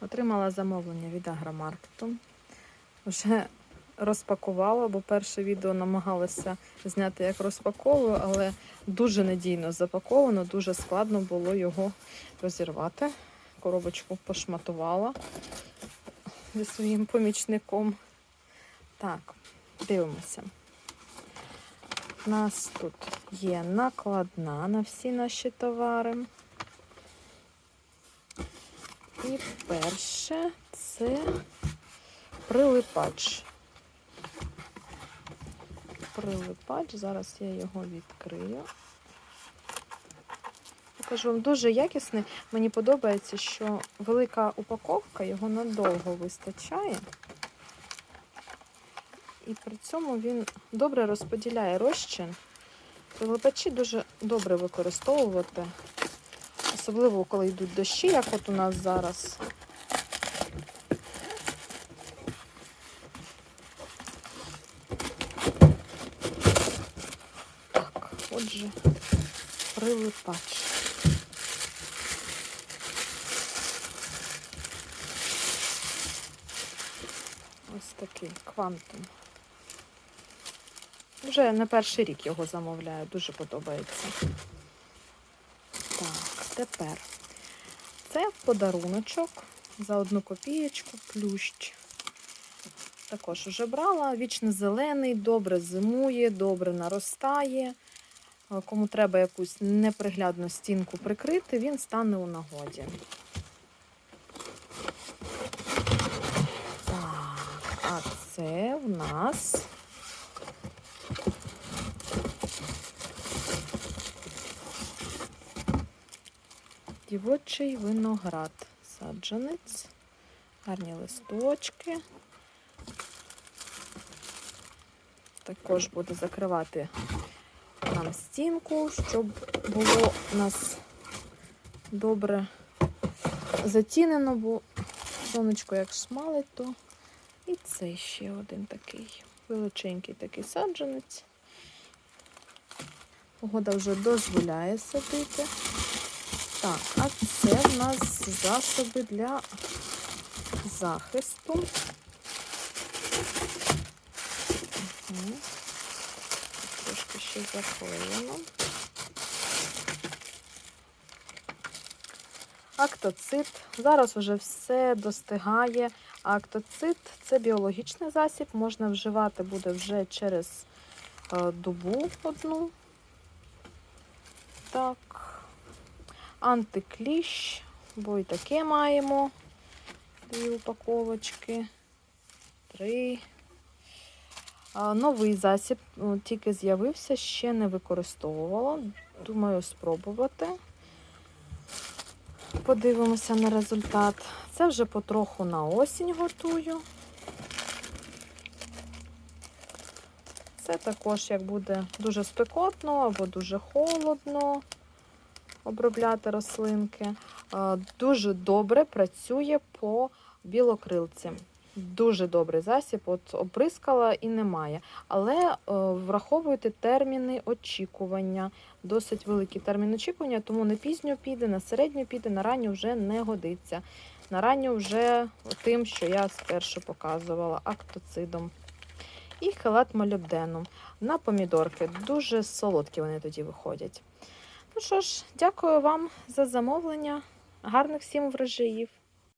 Отримала замовлення від агромаркету. Вже розпакувала, бо перше відео намагалася зняти як розпаковую, але дуже надійно запаковано, дуже складно було його розірвати. Коробочку пошматувала зі своїм помічником. Так, дивимося. У нас тут є накладна на всі наші товари. І перше це прилипач. Прилипач, зараз я його відкрию. Покажу вам дуже якісний. Мені подобається, що велика упаковка його надовго вистачає. І при цьому він добре розподіляє розчин. Прилипачі дуже добре використовувати, особливо коли йдуть дощі, як от у нас зараз. Так, отже, прилипач. Ось такий квантум. Вже на перший рік його замовляю, дуже подобається. Так, тепер це подаруночок за одну копієчку плющ. Також вже брала. Вічно зелений, добре зимує, добре наростає. Е, Кому треба якусь неприглядну стінку прикрити, він стане у нагоді. Так, а це в нас дівочий виноград. Саджанець, гарні листочки. Також буде закривати нам стінку, щоб було у нас добре затінено, бо сонечко як шмалить, то і це ще один такий величенький такий саджанець. Погода вже дозволяє садити. Так, а це в нас засоби для захисту. Угу. Трошки ще заклеєно. Актоцит. Зараз вже все достигає. Актоцит це біологічний засіб, можна вживати буде вже через е, добу одну. Так. Антикліщ, бо і таке маємо. Дві упаковочки. Три. Новий засіб тільки з'явився, ще не використовувала. Думаю, спробувати. Подивимося на результат. Це вже потроху на осінь готую. Це також, як буде дуже спекотно або дуже холодно обробляти рослинки. Е, Дуже добре працює по білокрилці. Дуже добрий засіб, от оприскала і немає. Але е, враховуйте терміни очікування. Досить великий термін очікування, тому на пізньо піде, на середню піде, на ранню вже не годиться. На ранню вже тим, що я спершу показувала, актоцидом. І хелат молібденом на помідорки. Дуже солодкі вони тоді виходять. Ну що ж, дякую вам за замовлення. Гарних всім врожаїв!